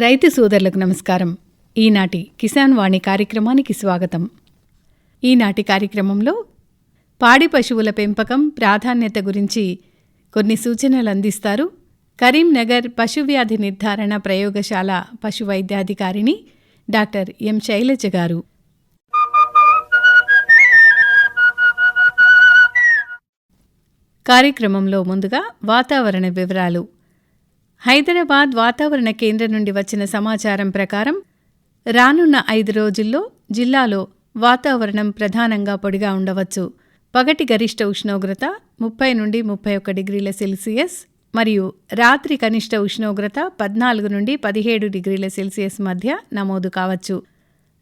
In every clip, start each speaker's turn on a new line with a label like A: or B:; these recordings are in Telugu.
A: రైతు సోదరులకు నమస్కారం. ఈనాటి కిసాన్ వాణి కార్యక్రమానికి స్వాగతం. ఈనాటి కార్యక్రమంలో పాడి పశువుల పెంపకం ప్రాధాన్యత గురించి కొన్ని సూచనలు అందిస్తారు కరీంనగర్ పశువ్యాధి నిర్ధారణ ప్రయోగశాల పశు వైద్యాధికారిణి డాక్టర్ ఎం శైలజ గారు. కార్యక్రమంలో ముందుగా వాతావరణ వివరాలు. హైదరాబాద్ వాతావరణ కేంద్రం నుండి వచ్చిన సమాచారం ప్రకారం రానున్న ఐదు రోజుల్లో జిల్లాలో వాతావరణం ప్రధానంగా పొడిగా ఉండవచ్చు. పగటి గరిష్ట ఉష్ణోగ్రత ముప్పై నుండి ముప్పై ఒక్క డిగ్రీల సెల్సియస్ మరియు రాత్రి కనిష్ట ఉష్ణోగ్రత పద్నాలుగు నుండి పదిహేడు డిగ్రీల సెల్సియస్ మధ్య నమోదు కావచ్చు.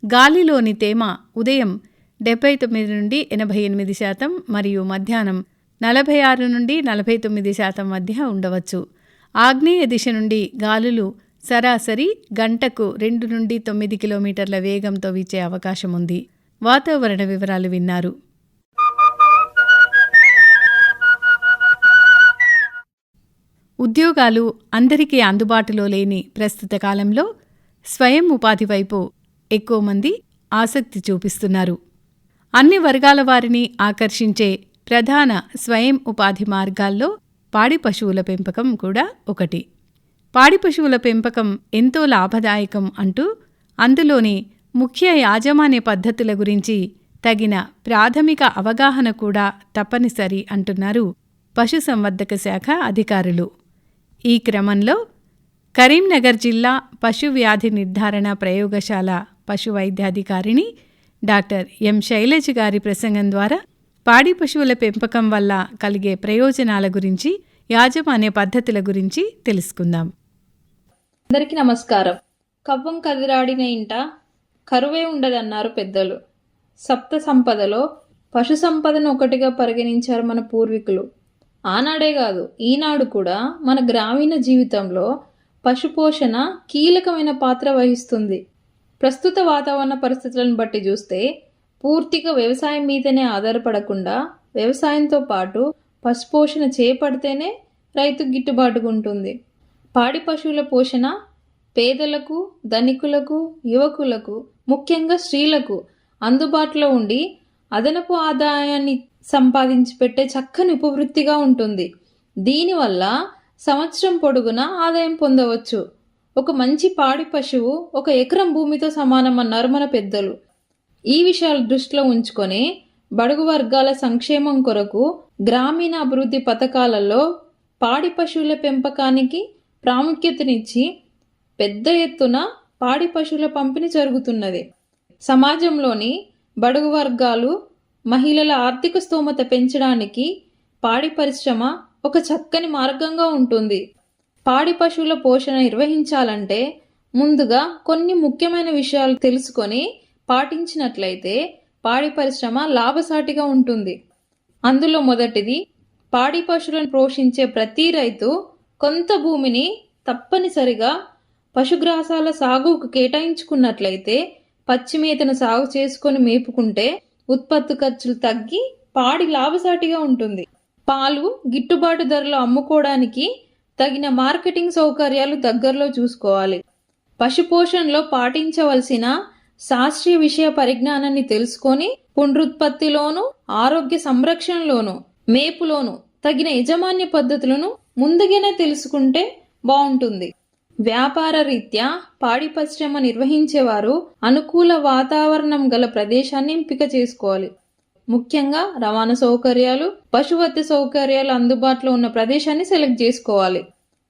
A: గాలిలోని తేమ ఉదయం డెబ్బై తొమ్మిది నుండి ఎనభై ఎనిమిది శాతం మరియు మధ్యాహ్నం నలభై ఆరు నుండి నలభై తొమ్మిది శాతం మధ్య ఉండవచ్చు. ఆగ్నేయ దిశ నుండి గాలులు సరాసరి గంటకు రెండు నుండి తొమ్మిది కిలోమీటర్ల వేగంతో వీచే అవకాశం ఉంది వాతావరణ వివరాలు విన్నారు. ఉద్యోగాలు అందరికీ అందుబాటులో లేని ప్రస్తుత కాలంలో స్వయం ఉపాధి వైపు ఎక్కువ మంది ఆసక్తి చూపిస్తున్నారు. అన్ని వర్గాల వారిని ఆకర్షించే ప్రధాన స్వయం ఉపాధి మార్గాల్లో పాడి పశువుల పెంపకం కూడా ఒకటి. పాడి పశువుల పెంపకం ఎంతో లాభదాయకం అంటూ అందులోని ముఖ్య యాజమాన్య పద్ధతుల గురించి తగిన ప్రాథమిక అవగాహన కూడా తప్పనిసరి అంటున్నారు పశుసంవర్ధక శాఖ అధికారులు. ఈ క్రమంలో కరీంనగర్ జిల్లా పశు వ్యాధి నిర్ధారణ ప్రయోగశాల పశు వైద్యాధికారిణి డాక్టర్ ఎం శైలజ్ గారి ప్రసంగం ద్వారా పాడి పశువుల పెంపకం వల్ల కలిగే ప్రయోజనాల గురించి యాజమాన్య పద్ధతుల గురించి తెలుసుకుందాం.
B: అందరికీ నమస్కారం. కవ్వం కదిరాడిన ఇంట కరువే ఉండదన్నారు పెద్దలు. సప్త సంపదలో పశు సంపదను ఒకటిగా పరిగణించారు మన పూర్వీకులు. ఆనాడే కాదు ఈనాడు కూడా మన గ్రామీణ జీవితంలో పశుపోషణ కీలకమైన పాత్ర వహిస్తుంది. ప్రస్తుత వాతావరణ పరిస్థితులను బట్టి చూస్తే పూర్తిగా వ్యవసాయం మీదనే ఆధారపడకుండా వ్యవసాయంతో పాటు పశుపోషణ చేపడితేనే రైతు గిట్టుబాటుగా ఉంటుంది పాడి పశువుల పోషణ పేదలకు ధనికులకు యువకులకు ముఖ్యంగా స్త్రీలకు అందుబాటులో ఉండి అదనపు ఆదాయాన్ని సంపాదించి పెట్టే చక్కని ఉపవృత్తిగా ఉంటుంది. దీనివల్ల సంవత్సరం పొడుగున ఆదాయం పొందవచ్చు. ఒక మంచి పాడి పశువు ఒక ఎకరం భూమితో సమానమన్నారు మన పెద్దలు. ఈ విషయాలు దృష్టిలో ఉంచుకొని బడుగు వర్గాల సంక్షేమం కొరకు గ్రామీణ అభివృద్ధి పథకాలలో పాడి పశువుల పెంపకానికి ప్రాముఖ్యతనిచ్చి పెద్ద ఎత్తున పాడి పశువుల పంపిణీ జరుగుతున్నది. సమాజంలోని బడుగు వర్గాలు మహిళల ఆర్థిక స్తోమత పెంచడానికి పాడి పరిశ్రమ ఒక చక్కని మార్గంగా ఉంటుంది. పాడి పశువుల పోషణ నిర్వహించాలంటే ముందుగా కొన్ని ముఖ్యమైన విషయాలు తెలుసుకొని పాటించినట్లయితే పాడి పరిశ్రమ లాభసాటిగా ఉంటుంది. అందులో మొదటిది పాడి పశువులను పోషించే ప్రతి రైతు కొంత భూమిని తప్పనిసరిగా పశుగ్రాసాల సాగుకు కేటాయించుకున్నట్లయితే పచ్చి మేతను సాగు చేసుకొని మేపుకుంటే ఉత్పత్తి ఖర్చులు తగ్గి పాడి లాభసాటిగా ఉంటుంది. పాలు గిట్టుబాటు ధరలో అమ్ముకోవడానికి తగిన మార్కెటింగ్ సౌకర్యాలు దగ్గరలో చూసుకోవాలి. పశుపోషణలో పాటించవలసిన శాస్త్రీయ విషయ పరిజ్ఞానాన్ని తెలుసుకొని పునరుత్పత్తిలోను ఆరోగ్య సంరక్షణలోను మేపులోను తగిన యజమాన్య పద్ధతులను ముందుగానే తెలుసుకుంటే బాగుంటుంది. వ్యాపార రీత్యా పాడి పరిశ్రమ నిర్వహించేవారు అనుకూల వాతావరణం గల ప్రదేశాన్ని ఎంపిక చేసుకోవాలి. ముఖ్యంగా రవాణా సౌకర్యాలు పశువత్య సౌకర్యాలు అందుబాటులో ఉన్న ప్రదేశాన్ని సెలెక్ట్ చేసుకోవాలి.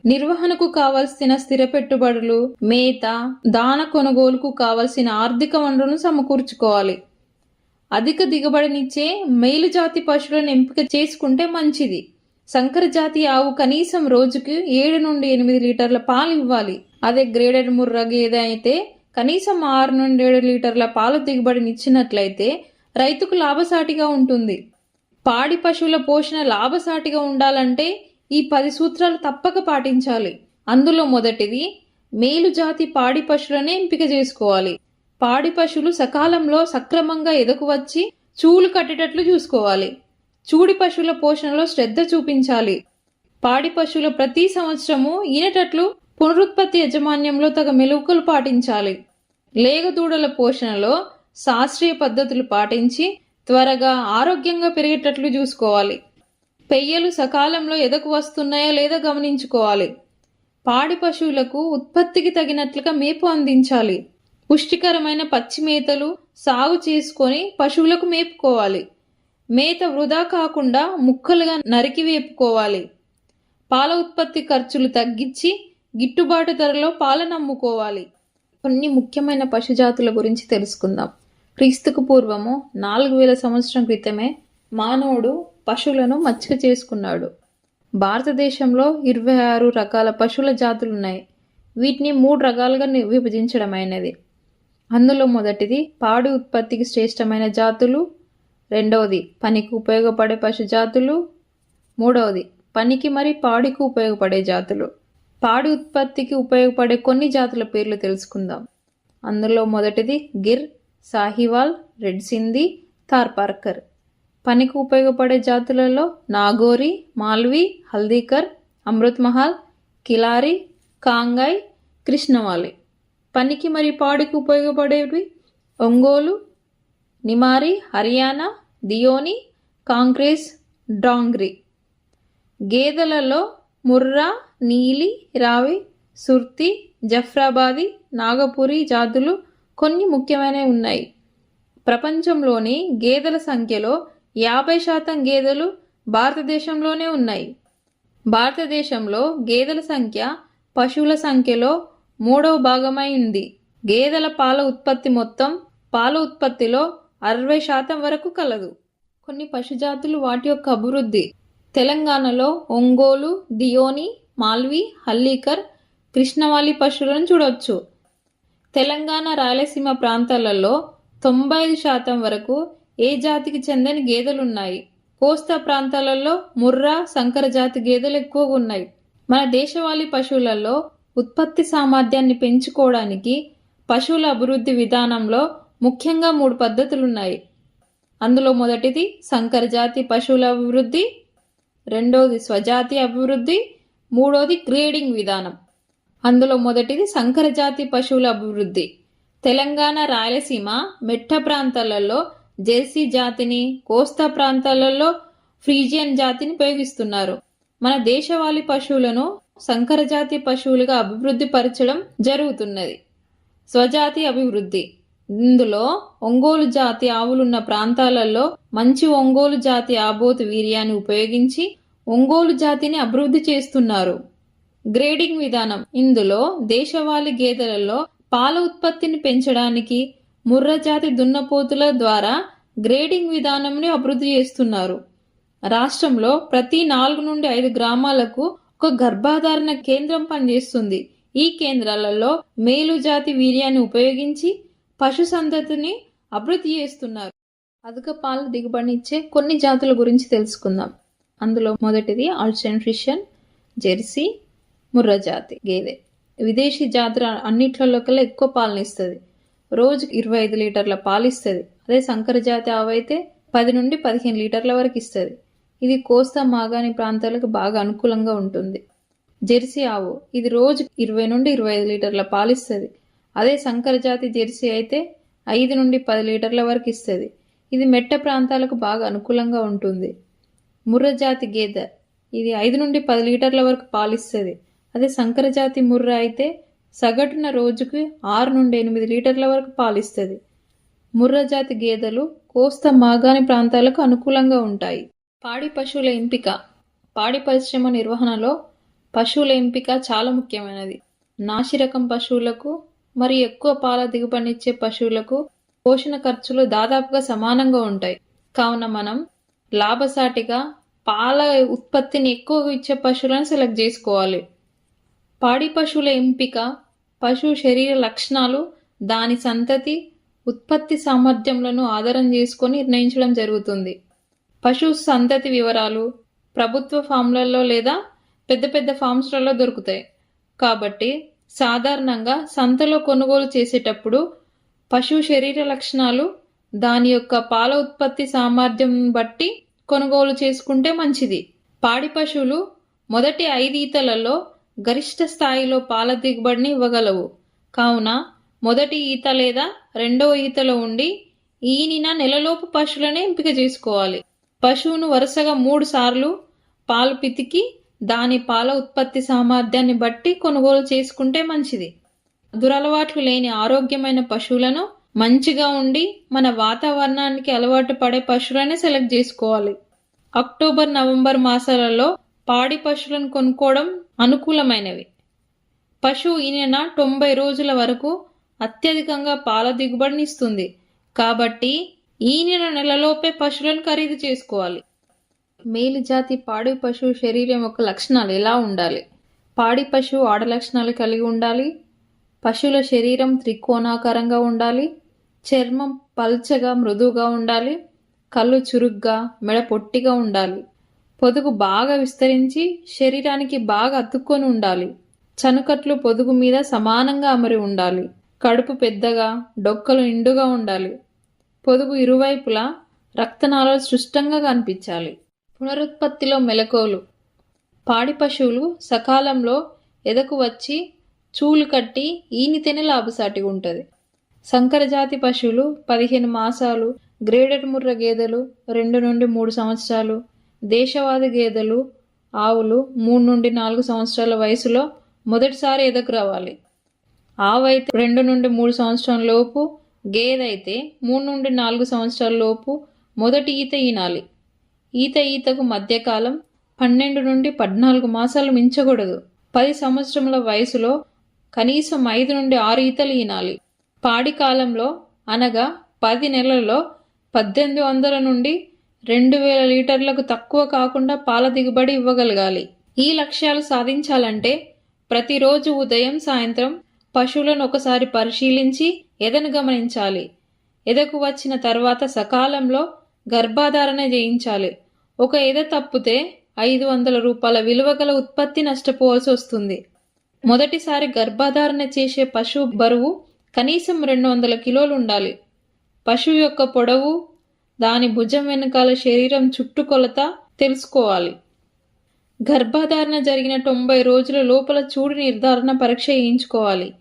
B: నిర్వహణకు కావలసిన స్థిర పెట్టుబడులు మేత దాన కొనుగోలుకు కావలసిన ఆర్థిక వనరులను సమకూర్చుకోవాలి. అధిక దిగుబడినిచ్చే మేలు జాతి పశువులను ఎంపిక చేసుకుంటే మంచిది. సంకర జాతి ఆవు కనీసం రోజుకి ఏడు నుండి ఎనిమిది లీటర్ల పాలు ఇవ్వాలి. అదే గ్రేడెడ్ ముర్ర గేదె అయితే కనీసం ఆరు నుండి ఏడు లీటర్ల పాలు దిగుబడినిచ్చినట్లయితే రైతుకు లాభసాటిగా ఉంటుంది. పాడి పశువుల పోషణ లాభసాటిగా ఉండాలంటే ఈ పది సూత్రాలు తప్పక పాటించాలి. అందులో మొదటిది మేలు జాతి పాడి పశువులనే ఎంపిక చేసుకోవాలి. పాడి పశువులు సకాలంలో సక్రమంగా ఎదకు వచ్చి చూలు కట్టేటట్లు చూసుకోవాలి. చూడి పశువుల పోషణలో శ్రద్ధ చూపించాలి. పాడి పశువుల ప్రతి సంవత్సరము ఈనటట్లు పునరుత్పత్తి యాజమాన్యంలో తగ మెలకువలు పాటించాలి. లేగదూడల పోషణలో శాస్త్రీయ పద్ధతులు పాటించి త్వరగా ఆరోగ్యంగా పెరిగేటట్లు చూసుకోవాలి. పెయ్యలు సకాలంలో ఎదకు వస్తున్నాయా లేదా గమనించుకోవాలి. పాడి పశువులకు ఉత్పత్తికి తగినట్లుగా మేపు అందించాలి. పుష్టికరమైన పచ్చి మేతలు సాగు చేసుకొని పశువులకు మేపుకోవాలి. మేత వృధా కాకుండా ముక్కలుగా నరికి వేపుకోవాలి. పాల ఉత్పత్తి ఖర్చులు తగ్గించి గిట్టుబాటు ధరలో పాలను అమ్ముకోవాలి కొన్ని ముఖ్యమైన పశుజాతుల గురించి తెలుసుకుందాం. క్రీస్తుకు పూర్వము నాలుగు వేల సంవత్సరం క్రితమే మానవుడు పశువులను మచ్చిక చేసుకున్నాడు. భారతదేశంలో ఇరవై ఆరు రకాల పశువుల జాతులు ఉన్నాయి వీటిని మూడు రకాలుగా విభజించడమైనది. అందులో మొదటిది పాడి ఉత్పత్తికి శ్రేష్టమైన జాతులు. రెండవది పనికి ఉపయోగపడే పశు జాతులు. మూడవది పనికి మరి పాడికి ఉపయోగపడే జాతులు. పాడి ఉత్పత్తికి ఉపయోగపడే కొన్ని జాతుల పేర్లు తెలుసుకుందాం. అందులో మొదటిది గిర్ సాహివాల్ రెడ్ సింధీ థార్పార్కర్. పనికి ఉపయోగపడే జాతులలో నాగోరి మాల్వి హల్దీకర్ అమృత్ మహల్ కిలారి కాంగాయ్ కృష్ణవాలి. పనికి మరి పాడికి ఉపయోగపడేవి ఒంగోలు నిమారి హర్యానా దియోని కాంగ్రెస్ డాంగ్రీ. గేదెలలో ముర్రా నీలి రావి సుర్తి జఫ్రాబాది నాగపురి జాతులు కొన్ని ముఖ్యమైనవి ఉన్నాయి. ప్రపంచంలోని గేదెల సంఖ్యలో యాభై శాతం గేదెలు భారతదేశంలోనే ఉన్నాయి. భారతదేశంలో గేదెల సంఖ్య పశువుల సంఖ్యలో మూడవ భాగమై ఉంది. గేదెల పాల ఉత్పత్తి మొత్తం పాల ఉత్పత్తిలో అరవై శాతం వరకు కలదు. కొన్ని పశుజాతులు వాటి యొక్క అభివృద్ధి తెలంగాణలో ఒంగోలు దియోని మాల్వి హల్లీకర్ కృష్ణవాలి పశువులను చూడవచ్చు తెలంగాణ రాయలసీమ ప్రాంతాలలో తొంభై ఐదు శాతం వరకు ఏ జాతికి చెందని గేదెలున్నాయి? కోస్తా ప్రాంతాలలో ముర్రా సంకర జాతి గేదెలు ఎక్కువగా ఉన్నాయి. మన దేశవాళీ పశువులలో ఉత్పత్తి సామర్థ్యాన్ని పెంచుకోవడానికి పశువుల అభివృద్ధి విధానంలో ముఖ్యంగా మూడు పద్ధతులున్నాయి. అందులో మొదటిది సంకర జాతి పశువుల అభివృద్ధి రెండవది స్వజాతి అభివృద్ధి మూడవది గ్రేడింగ్ విధానం. అందులో మొదటిది సంకర జాతి పశువుల అభివృద్ధి. తెలంగాణ రాయలసీమ మెట్ట ప్రాంతాలలో జెర్సీ జాతిని కోస్తా ప్రాంతాలలో ఫ్రీజియన్ జాతిని ఉపయోగిస్తున్నారు. మన దేశవాళీ పశువులను సంకరజాతి పశువులుగా అభివృద్ధి పరచడం జరుగుతున్నది. స్వజాతి అభివృద్ధి. ఇందులో ఒంగోలు జాతి ఆవులున్న ప్రాంతాలలో మంచి ఒంగోలు జాతి ఆబోతు వీర్యాన్ని ఉపయోగించి ఒంగోలు జాతిని అభివృద్ధి చేస్తున్నారు. గ్రేడింగ్ విధానం. ఇందులో దేశవాళీ గేదెలలో పాల ఉత్పత్తిని పెంచడానికి ముర్రజాతి దున్నపోతుల ద్వారా గ్రేడింగ్ విధానంని అభివృద్ధి చేస్తున్నారు. రాష్ట్రంలో ప్రతి నాలుగు నుండి ఐదు గ్రామాలకు ఒక గర్భాధారణ కేంద్రం పనిచేస్తుంది. ఈ కేంద్రాలలో మేలు జాతి వీర్యాన్ని ఉపయోగించి పశు సంతతిని అభివృద్ధి చేస్తున్నారు. అధిక పాలు దిగుబడినిచ్చే కొన్ని జాతుల గురించి తెలుసుకుందాం. అందులో మొదటిది ఆల్షన్ ఫిషన్ జెర్సీ ముర్రా జాతి గేదె. విదేశీ జాతుల అన్నిట్లలో కల్లా ఎక్కువ పాలనిస్తుంది. రోజుకి ఇరవై ఐదు లీటర్ల పాలు ఇస్తుంది. అదే సంకర జాతి ఆవు అయితే పది నుండి పదిహేను లీటర్ల వరకు ఇస్తుంది. ఇది కోస్తా మాగాణి ప్రాంతాలకు బాగా అనుకూలంగా ఉంటుంది. జెర్సీ ఆవు ఇది రోజు ఇరవై నుండి ఇరవై ఐదు లీటర్ల పాలు ఇస్తుంది. అదే సంకర జాతి జెర్సీ అయితే ఐదు నుండి పది లీటర్ల వరకు ఇస్తుంది. ఇది మెట్ట ప్రాంతాలకు బాగా అనుకూలంగా ఉంటుంది. ముర్ర జాతి గేదె ఇది ఐదు నుండి పది లీటర్ల వరకు పాలిస్తుంది అదే సంకరజాతి ముర్ర అయితే సగటున రోజుకి ఆరు నుండి ఎనిమిది లీటర్ల వరకు పాలిస్తుంది. ముర్రజాతి గేదెలు కోస్తా మాగాణి ప్రాంతాలకు అనుకూలంగా ఉంటాయి. పాడి పశువుల ఎంపిక. పాడి పరిశ్రమ నిర్వహణలో పశువుల ఎంపిక చాలా ముఖ్యమైనది. నాసిరకం పశువులకు మరి ఎక్కువ పాల దిగుబడినిచ్చే పశువులకు పోషణ ఖర్చులు దాదాపుగా సమానంగా ఉంటాయి. కావున మనం లాభసాటిగా పాల ఉత్పత్తిని ఎక్కువగా ఇచ్చే పశువులను సెలెక్ట్ చేసుకోవాలి. పాడి పశువుల ఎంపిక పశు శరీర లక్షణాలు దాని సంతతి ఉత్పత్తి సామర్థ్యములను ఆధారం చేసుకొని నిర్ణయించడం జరుగుతుంది. పశు సంతతి వివరాలు ప్రభుత్వ ఫామ్లలో లేదా పెద్ద పెద్ద ఫామ్స్లలో దొరుకుతాయి. కాబట్టి సాధారణంగా సంతలో కొనుగోలు చేసేటప్పుడు పశు శరీర లక్షణాలు దాని యొక్క పాల ఉత్పత్తి సామర్థ్యం బట్టి కొనుగోలు చేసుకుంటే మంచిది. పాడి పశువులు మొదటి ఐదు ఈతలలో గరిష్ట స్థాయిలో పాల దిగుబడిని ఇవ్వగలవు. కావున మొదటి ఈత లేదా రెండవ ఈతలో ఉండి ఈనిన నెలలోపు పశువులను ఎంపిక చేసుకోవాలి. పశువును వరుసగా మూడు సార్లు పాలు పితికి దాని పాల ఉత్పత్తి సామర్థ్యాన్ని బట్టి కొనుగోలు చేసుకుంటే మంచిది. దురలవాట్లు లేని ఆరోగ్యమైన పశువులను మంచిగా ఉండి మన వాతావరణానికి అలవాటు పడే పశువులనే సెలెక్ట్ చేసుకోవాలి. అక్టోబర్ నవంబర్ మాసాలలో పాడి పశువులను కొనుక్కోవడం అనుకూలమైనవి. పశువు ఈయన తొంభై రోజుల వరకు అత్యధికంగా పాల దిగుబడిని ఇస్తుంది. కాబట్టి ఈయన నెలలోపే పశువులను ఖరీదు చేసుకోవాలి. మేలు జాతి పాడి పశువు శరీరం యొక్క లక్షణాలు ఎలా ఉండాలి? పాడి పశువు ఆడ లక్షణాలు కలిగి ఉండాలి. పశువుల శరీరం త్రికోణాకారంగా ఉండాలి. చర్మం పల్చగా మృదువుగా ఉండాలి. కళ్ళు చురుగ్గా మెడ పొట్టిగా ఉండాలి. పొదుగు బాగా విస్తరించి శరీరానికి బాగా అతుక్కొని ఉండాలి. చనుకట్లు పొదుగు మీద సమానంగా అమరి ఉండాలి. కడుపు పెద్దగా డొక్కలు నిండుగా ఉండాలి. పొదుగు ఇరువైపులా రక్తనాళాలు స్పష్టంగా కనిపించాలి. పునరుత్పత్తిలో మెలకువలు. పాడి పశువులు సకాలంలో ఎదకు వచ్చి చూలు కట్టి ఈనితేనే లాభసాటిగా ఉంటుంది. సంకరజాతి పశువులు పదిహేను మాసాలు గ్రేడెడ్ ముర్ర గేదెలు రెండు నుండి మూడు సంవత్సరాలు దేశవాది గేదెలు ఆవులు మూడు నుండి నాలుగు సంవత్సరాల వయసులో మొదటిసారి ఎదకు రావాలి ఆవు అయితే రెండు నుండి మూడు సంవత్సరాల లోపు గేదె అయితే మూడు నుండి నాలుగు సంవత్సరాల లోపు మొదటి ఈత ఈనాలి. ఈత ఈతకు మధ్యకాలం పన్నెండు నుండి పద్నాలుగు మాసాలు మించకూడదు. పది సంవత్సరముల వయసులో కనీసం ఐదు నుండి ఆరు ఈతలు ఈనాలి. పాడి కాలంలో అనగా పది నెలల్లో పద్దెనిమిది వందల నుండి రెండు వేల లీటర్లకు తక్కువ కాకుండా పాల దిగుబడి ఇవ్వగలగాలి. ఈ లక్ష్యాలు సాధించాలంటే ప్రతిరోజు ఉదయం సాయంత్రం పశువులను ఒకసారి పరిశీలించి ఎదను గమనించాలి. ఎదకు వచ్చిన తర్వాత సకాలంలో గర్భాధారణ చేయించాలి. ఒక ఎద తప్పితే ఐదు వందల రూపాయల విలువ గల ఉత్పత్తి నష్టపోవాల్సి వస్తుంది. మొదటిసారి గర్భాధారణ చేసే పశువు బరువు కనీసం రెండు వందల కిలోలు ఉండాలి. పశువు యొక్క పొడవు దాని భుజం వెనకాల శరీరం చుట్టుకొలత తెలుసుకోవాలి. గర్భధారణ జరిగిన తొంభై రోజుల లోపల చూడు నిర్ధారణ పరీక్ష చేయించుకోవాలి.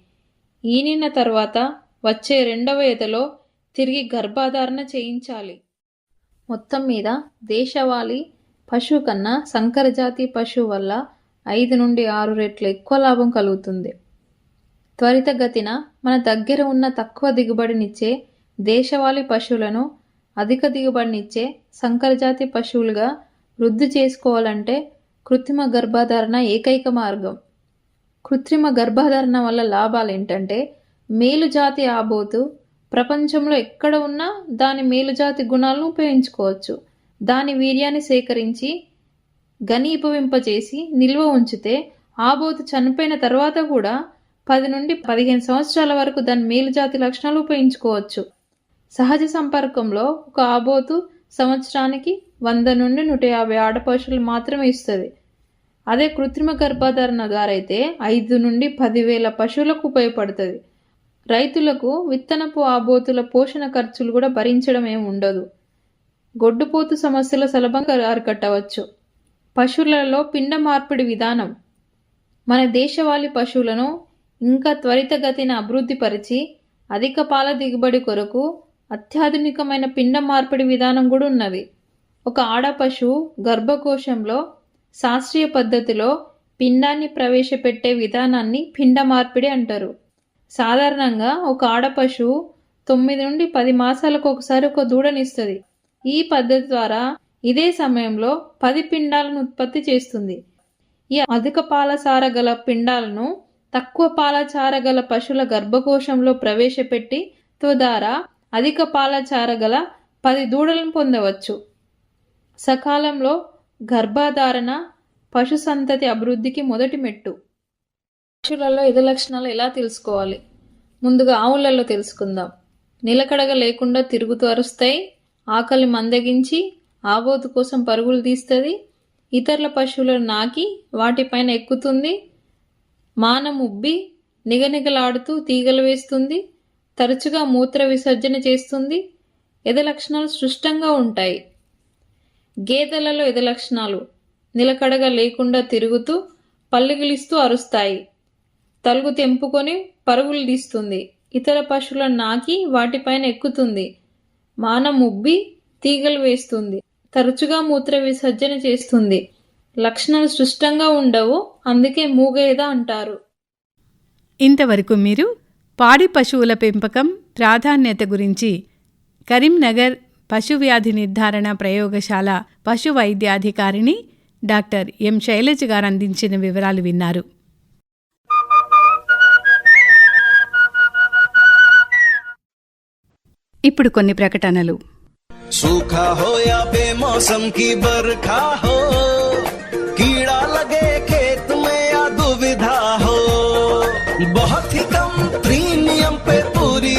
B: ఈనిన తర్వాత వచ్చే రెండవ ఎదలో తిరిగి గర్భధారణ చేయించాలి. మొత్తం మీద దేశవాళీ పశువు కన్నా సంకరజాతి పశువు వల్ల ఐదు నుండి ఆరు రెట్లు ఎక్కువ లాభం కలుగుతుంది. త్వరితగతిన మన దగ్గర ఉన్న తక్కువ దిగుబడినిచ్చే దేశవాళీ పశువులను అధిక దిగుబడినిచ్చే సంకరజాతి పశువులుగా వృద్ధి చేసుకోవాలంటే కృత్రిమ గర్భధారణ ఏకైక మార్గం. కృత్రిమ గర్భధారణ వల్ల లాభాలు ఏంటంటే మేలుజాతి ఆబోతు ప్రపంచంలో ఎక్కడ ఉన్నా దాని మేలుజాతి గుణాలను ఉపయోగించుకోవచ్చు. దాని వీర్యాన్ని సేకరించి ఘనీభవింపచేసి నిల్వ ఉంచితే ఆబోతు చనిపోయిన తర్వాత కూడా పది నుండి పదిహేను సంవత్సరాల వరకు దాని మేలుజాతి లక్షణాలు ఉపయోగించుకోవచ్చు. సహజ సంపర్కంలో ఒక ఆబోతు సంవత్సరానికి వంద నుండి నూట యాభై ఆడపశువులు మాత్రమే ఇస్తుంది. అదే కృత్రిమ గర్భధారణ ద్వారా అయితే ఐదు నుండి పదివేల పశువులకు ఉపయోగపడుతుంది. రైతులకు విత్తనపు ఆబోతుల పోషణ ఖర్చులు కూడా భరించడం ఏమి ఉండదు. గొడ్డుపోతు సమస్యలు సులభంగా అరికట్టవచ్చు. పశువులలో పిండ మార్పిడి విధానం. మన దేశవాళీ పశువులను ఇంకా త్వరితగతిన అభివృద్ధిపరిచి అధిక పాల దిగుబడి కొరకు అత్యాధునికమైన పిండ మార్పిడి విధానం కూడా ఉన్నది. ఒక ఆడ పశువు గర్భకోశంలో శాస్త్రీయ పద్ధతిలో పిండాన్ని ప్రవేశపెట్టే విధానాన్ని పిండ మార్పిడి అంటారు. సాధారణంగా ఒక ఆడ పశువు తొమ్మిది నుండి పది మాసాలకు ఒకసారి ఒక దూడనిస్తుంది. ఈ పద్ధతి ద్వారా ఇదే సమయంలో పది పిండాలను ఉత్పత్తి చేస్తుంది. ఈ అధిక పాలసార గల పిండాలను తక్కువ పాలచార గల పశువుల గర్భకోశంలో ప్రవేశపెట్టి తద్వారా అధిక పాలచార గల పది దూడలను పొందవచ్చు. సకాలంలో గర్భధారణ పశు సంతతి అభివృద్ధికి మొదటి మెట్టు. పశువులలో ఇద లక్షణాలు ఎలా తెలుసుకోవాలి? ముందుగా ఆవులలో తెలుసుకుందాం. నిలకడగా లేకుండా తిరుగుతూ అరుస్తాయి ఆకలి మందగించి ఆబోతు కోసం పరుగులు తీస్తుంది ఇతరుల పశువులను నాకి వాటిపైన ఎక్కుతుంది మానం ఉబ్బి నిగనిగలాడుతూ తీగలు వేస్తుంది తరచుగా మూత్ర విసర్జన చేస్తుంది. ఎద లక్షణాలు స్పష్టంగా ఉంటాయి. గేదెలలో ఎద లక్షణాలు నిలకడగా లేకుండా తిరుగుతూ పల్లిగిలిస్తూ అరుస్తాయి. తలుగు తెంపుకొని పరుగులు తీస్తుంది. ఇతర పశువులను నాకి వాటిపైన ఎక్కుతుంది. మానం ఉబ్బి తీగలు వేస్తుంది. తరచుగా మూత్ర విసర్జన చేస్తుంది. లక్షణాలు స్పష్టంగా ఉండవు. అందుకే మూగేద అంటారు.
A: ఇంతవరకు మీరు పాడి పశువుల పెంపకం ప్రాధాన్యత గురించి కరీంనగర్ పశువ్యాధి నిర్ధారణ ప్రయోగశాల పశు వైద్యాధికారిణి డాక్టర్ ఎం శైలజ్ గారు అందించిన వివరాలు విన్నారు. ఇప్పుడు కొన్ని ప్రకటనలు.
C: సూఖా హో యా బర్ఖా హో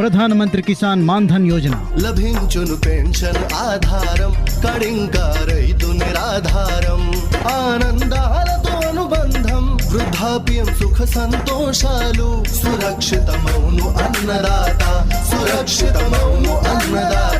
D: ప్రధానమంత్రి కిసాన్ మాన్ధన్ యోజన
E: లభించును పెన్షన్ ఆధారం కడింగా రైతు నిరాధారం ఆనందాలతో అనుబంధం వృద్ధాప్యం సుఖ సంతోషాలు సురక్షితమౌను అన్నదాత సురక్షితమౌను అన్నదాత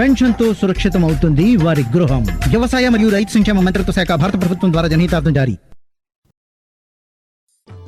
D: పెన్షన్తో సురక్షితం అవుతుంది వారి గృహం. వ్యవసాయ మరియు రైతు సంక్షేమ మంత్రిత్వ శాఖ భారత ప్రభుత్వం ద్వారా జనహితార్థం జారీ.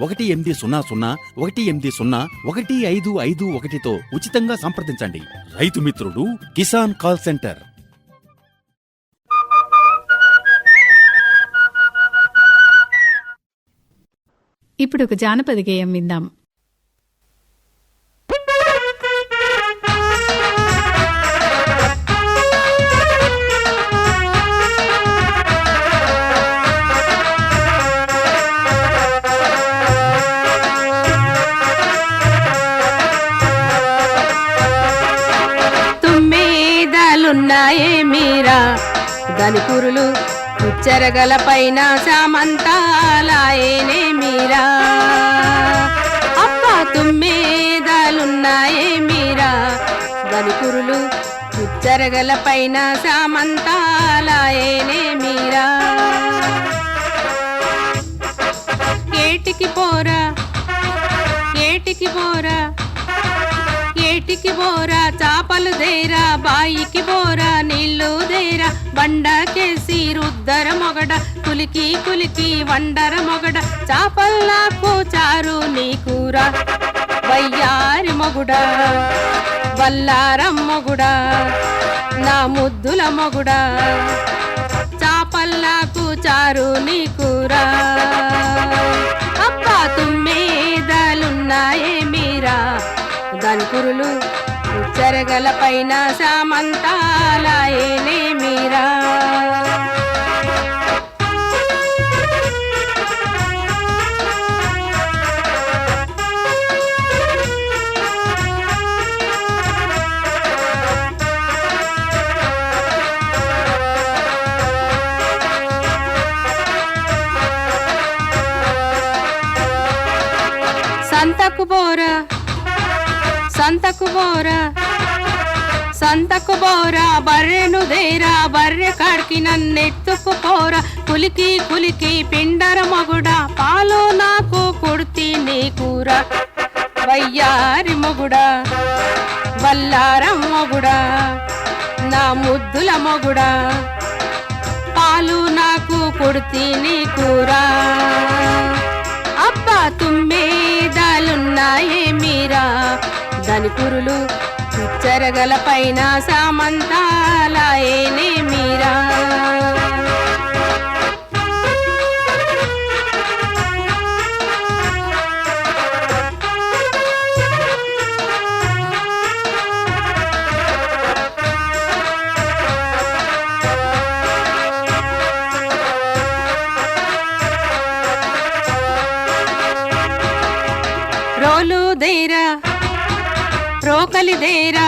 F: ఒకటి ఎనిమిది సున్నా సున్నా ఒకటి ఎనిమిది సున్నా ఒకటి ఐదు ఐదు ఒకటితో ఉచితంగా సంప్రదించండి. రైతు మిత్రుడు కిసాన్ కాల్ సెంటర్.
A: ఇప్పుడు ఒక జానపద గేయం విందాం.
G: చెరగల పైన సామంతాలాయనే మీరా. అప్ప తుమ్మేదాలున్నాయే మీరా. బలికురులు చెరగల పైన సామంతాలాయనే మీరా. ఏటికి పోరా? ఏటికి పోరా? ఏటికి బోరా చాపలు దేరా బాయికి బోరా నీళ్ళు దేరా బండకేసి రుద్దర మొగడ కులికి కులికి వండర మొగడ చాపల్లాకు చారు నీ కూర వయ్యారి మొగుడా వల్లారం మొగుడా నా ముద్దుల మొగుడా చాపల్లాకు చారు నీ కూర అబ్బా తుమ్మేదాలున్నాయే మీరా దాని చెరగల పైన సామంతాలాయనే మీరా. సంతకు పోరా. సంతకు బోరా. సంతకు బోరా బర్రెను దేరా బర్రె కాడికి నన్నెత్తుకు పోరా. కులికి కులికి పిండర మగుడా పాలు నాకు కుడితి నీ కూర. వయ్యారి మొగుడా వల్లారం మొగుడా నా ముద్దుల మొగుడా. పాలు నాకు కుడితి నీ కూర. అబ్బా తుమ్మేదాలున్నాయే మీరా. దాని కురులు చెరగల పైన సామంతాలయనే మీరా. రోలు దైరా రోకలిదేరా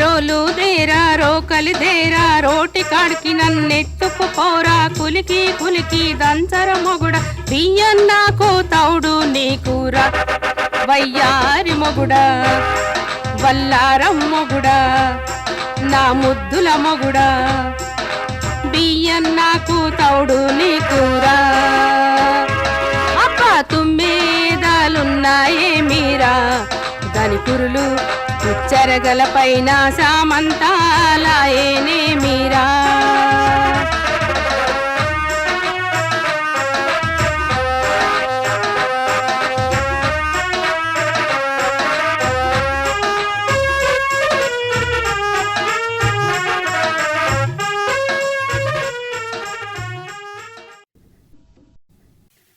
G: రోలు దేరా రోకలి దేరా రోటి కాడికి నన్నెత్తుకు పోరా కులికి కులికి దంచర మొగుడ బియ్యం నాకు తౌడు నీ కూర వయ్యారి మొగుడ వల్లారం మొగుడ నా ముద్దుల మొగుడ బియ్యం నాకు తౌడు నీ కూర అబ్బా తుమ్మేదాలున్నాయే మీరా దాని కురులు చెరగల పైన సామంతాలాయనే మీరా.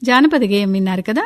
A: జానపద గేయం విన్నారు కదా?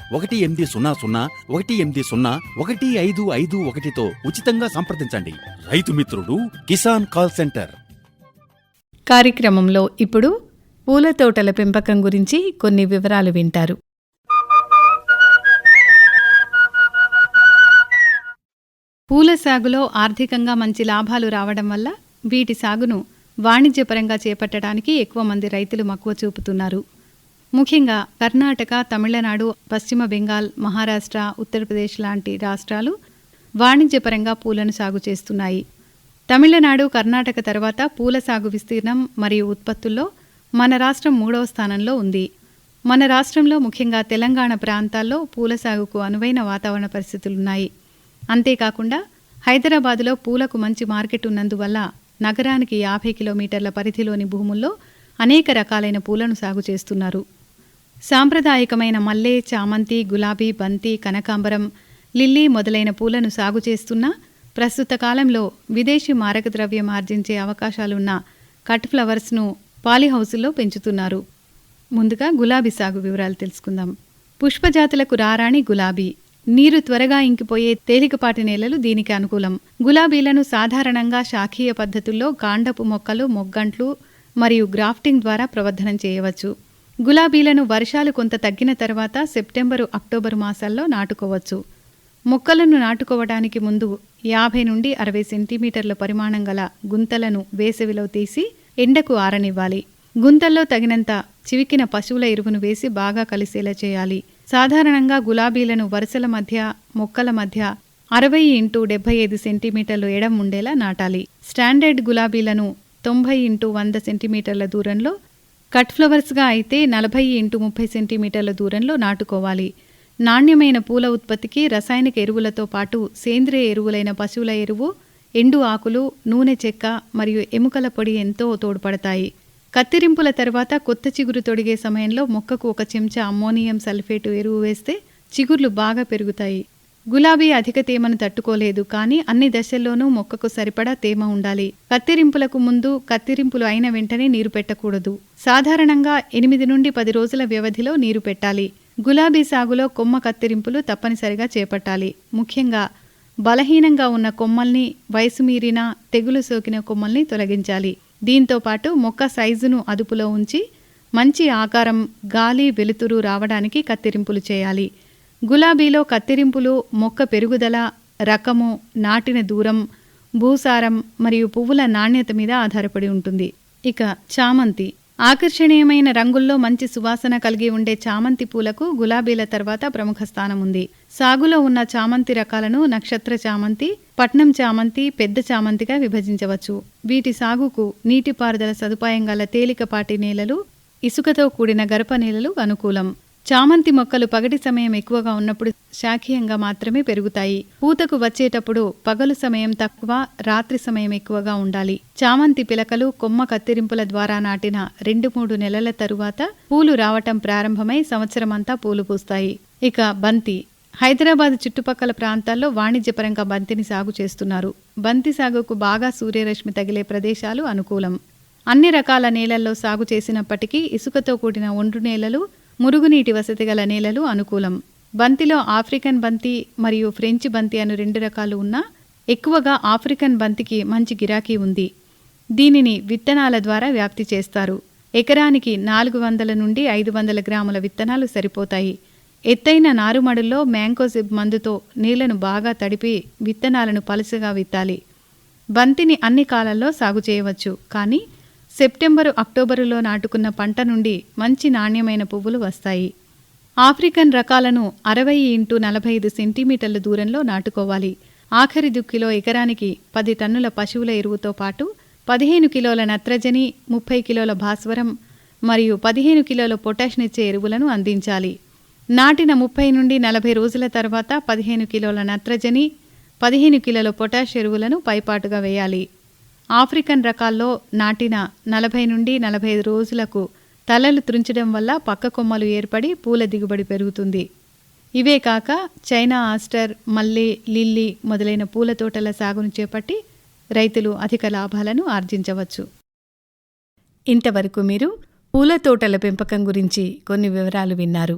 F: ఒకటి ఎనిమిది సున్నా సున్నా ఒకటి ఎనిమిది సున్నా ఒకటి ఐదు ఐదు ఒకటితో ఉచితంగా సంప్రదించండి. రైతు మిత్రుడు కిసాన్ కాల్ సెంటర్.
A: కార్యక్రమంలో ఇప్పుడు పూల తోటల పెంపకం గురించి కొన్ని వివరాలు వింటారు. పూల సాగులో ఆర్థికంగా మంచి లాభాలు రావడం వల్ల వీటి సాగును వాణిజ్యపరంగా చేపట్టడానికి ఎక్కువ మంది రైతులు మక్కువ చూపుతున్నారు. ముఖ్యంగా కర్ణాటక తమిళనాడు పశ్చిమ బెంగాల్ మహారాష్ట్ర ఉత్తరప్రదేశ్ లాంటి రాష్ట్రాలు వాణిజ్యపరంగా పూలను సాగు చేస్తున్నాయి. తమిళనాడు కర్ణాటక తర్వాత పూల సాగు విస్తీర్ణం మరియు ఉత్పత్తుల్లో మన రాష్ట్రం మూడవ స్థానంలో ఉంది. మన రాష్ట్రంలో ముఖ్యంగా తెలంగాణ ప్రాంతాల్లో పూల సాగుకు అనువైన వాతావరణ పరిస్థితులున్నాయి. అంతేకాకుండా హైదరాబాదులో పూలకు మంచి మార్కెట్ ఉన్నందువల్ల నగరానికి యాభై కిలోమీటర్ల పరిధిలోని భూముల్లో అనేక రకాలైన పూలను సాగు చేస్తున్నారు. సాంప్రదాయకమైన మల్లె చామంతి గులాబీ బంతి కనకాంబరం లిల్లీ మొదలైన పూలను సాగు చేస్తున్నా ప్రస్తుత కాలంలో విదేశీ మారక ద్రవ్యం ఆర్జించే అవకాశాలున్న కట్ ఫ్లవర్స్ను పాలీహౌసుల్లో పెంచుతున్నారు. ముందుగా గులాబీ సాగు వివరాలు తెలుసుకుందాం. పుష్పజాతులకు రారాణి గులాబీ. నీరు త్వరగా ఇంకిపోయే తేలికపాటి నేలలు దీనికి అనుకూలం. గులాబీలను సాధారణంగా శాఖీయ పద్ధతుల్లో కాండపు మొక్కలు మొగ్గంట్లు మరియు గ్రాఫ్టింగ్ ద్వారా ప్రవర్ధనం చేయవచ్చు. గులాబీలను వర్షాలు కొంత తగ్గిన తర్వాత సెప్టెంబరు అక్టోబరు మాసాల్లో నాటుకోవచ్చు. మొక్కలను నాటుకోవడానికి ముందు యాభై నుండి అరవై సెంటీమీటర్ల పరిమాణం గల గుంతలను వేసవిలో తీసి ఎండకు ఆరనివ్వాలి. గుంతల్లో తగినంత చివికిన పశువుల ఎరువును వేసి బాగా కలిసేలా చేయాలి. సాధారణంగా గులాబీలను వరుసల మధ్య మొక్కల మధ్య అరవై ఇంటూ డెబ్బై ఐదు సెంటీమీటర్లు ఎడం ఉండేలా నాటాలి. స్టాండర్డ్ గులాబీలను తొంభై ఇంటూ వంద సెంటీమీటర్ల దూరంలో కట్ ఫ్లవర్స్గా అయితే నలభై ఇంటూ ముప్పై సెంటీమీటర్ల దూరంలో నాటుకోవాలి. నాణ్యమైన పూల ఉత్పత్తికి రసాయనిక ఎరువులతో పాటు సేంద్రియ ఎరువులైన పశువుల ఎరువు ఎండు ఆకులు నూనె చెక్క మరియు ఎముకల పొడి ఎంతో తోడ్పడతాయి. కత్తిరింపుల తర్వాత కొత్త చిగురు తొడిగే సమయంలో మొక్కకు ఒక చెంచా అమ్మోనియం సల్ఫేటు ఎరువు వేస్తే చిగుర్లు బాగా పెరుగుతాయి. గులాబీ అధిక తేమను తట్టుకోలేదు కానీ అన్ని దశల్లోనూ మొక్కకు సరిపడా తేమ ఉండాలి. కత్తిరింపులకు ముందు కత్తిరింపులు అయిన వెంటనే నీరు పెట్టకూడదు. సాధారణంగా ఎనిమిది నుండి పది రోజుల వ్యవధిలో నీరు పెట్టాలి. గులాబీ సాగులో కొమ్మ కత్తిరింపులు తప్పనిసరిగా చేపట్టాలి. ముఖ్యంగా బలహీనంగా ఉన్న కొమ్మల్ని వయసు మీరిన తెగులు సోకిన కొమ్మల్ని తొలగించాలి. దీంతో పాటు మొక్క సైజును అదుపులో ఉంచి మంచి ఆకారం గాలి వెలుతురు రావడానికి కత్తిరింపులు చేయాలి. గులాబీలో కత్తిరింపులు మొక్క పెరుగుదల రకము నాటిన దూరం భూసారం మరియు పువ్వుల నాణ్యత మీద ఆధారపడి ఉంటుంది. ఇక చామంతి. ఆకర్షణీయమైన రంగుల్లో మంచి సువాసన కలిగి ఉండే చామంతి పూలకు గులాబీల తర్వాత ప్రముఖ స్థానం ఉంది. సాగులో ఉన్న చామంతి రకాలను నక్షత్ర చామంతి పట్నం చామంతి పెద్ద చామంతిగా విభజించవచ్చు. వీటి సాగుకు నీటిపారుదల సదుపాయం గల తేలికపాటి నేలలు ఇసుకతో కూడిన గరప నేలలు అనుకూలం. చామంతి మొక్కలు పగటి సమయం ఎక్కువగా ఉన్నప్పుడు శాఖీయంగా మాత్రమే పెరుగుతాయి. పూతకు వచ్చేటప్పుడు పగలు సమయం తక్కువ రాత్రి సమయం ఎక్కువగా ఉండాలి. చామంతి పిలకలు కొమ్మ కత్తిరింపుల ద్వారా నాటిన రెండు మూడు నెలల తరువాత పూలు రావటం ప్రారంభమై సంవత్సరమంతా పూలు పూస్తాయి. ఇక బంతి. హైదరాబాద్ చుట్టుపక్కల ప్రాంతాల్లో వాణిజ్యపరంగా బంతిని సాగు చేస్తున్నారు. బంతి సాగుకు బాగా సూర్యరశ్మి తగిలే ప్రదేశాలు అనుకూలం. అన్ని రకాల నేలల్లో సాగు చేసినప్పటికీ ఇసుకతో కూడిన ఒండ్రు నేలలు మురుగునీటి వసతి గల నేలలు అనుకూలం. బంతిలో ఆఫ్రికన్ బంతి మరియు ఫ్రెంచ్ బంతి అను రెండు రకాలు ఉన్నా ఎక్కువగా ఆఫ్రికన్ బంతికి మంచి గిరాకీ ఉంది. దీనిని విత్తనాల ద్వారా వ్యాప్తి చేస్తారు. ఎకరానికి నాలుగు వందల నుండి ఐదు వందల గ్రాముల విత్తనాలు సరిపోతాయి. ఎత్తైన నారుమడుల్లో మ్యాంకోజిబ్ మందుతో నీళ్ళను బాగా తడిపి విత్తనాలను పలుసగా విత్తాలి. బంతిని అన్ని కాలాల్లో సాగు చేయవచ్చు. కానీ సెప్టెంబరు అక్టోబరులో నాటుకున్న పంట నుండి మంచి నాణ్యమైన పువ్వులు వస్తాయి. ఆఫ్రికన్ రకాలను అరవై ఇంటూ నలభై ఐదు సెంటీమీటర్ల దూరంలో నాటుకోవాలి. ఆఖరి దుక్కిలో ఎకరానికి పది టన్నుల పశువుల ఎరువుతో పాటు పదిహేను కిలోల నత్రజని ముప్పై కిలోల భాస్వరం మరియు పదిహేను కిలోల పొటాష్నిచ్చే ఎరువులను అందించాలి. నాటిన ముప్పై నుండి నలభై రోజుల తర్వాత పదిహేను కిలోల నత్రజని పదిహేను కిలోల పొటాష్ ఎరువులను పైపాటుగా వేయాలి. ఆఫ్రికన్ రకాల్లో నాటిన నలభై నుండి నలభై ఐదు రోజులకు తలలు త్రుంచడం వల్ల పక్క కొమ్మలు ఏర్పడి పూల దిగుబడి పెరుగుతుంది. ఇవే కాక చైనా ఆస్టర్ మల్లె లిల్లీ మొదలైన పూల తోటల సాగును చేపట్టి రైతులు అధిక లాభాలను ఆర్జించవచ్చు. ఇంతవరకు మీరు పూల తోటల పెంపకం గురించి కొన్ని వివరాలు విన్నారు.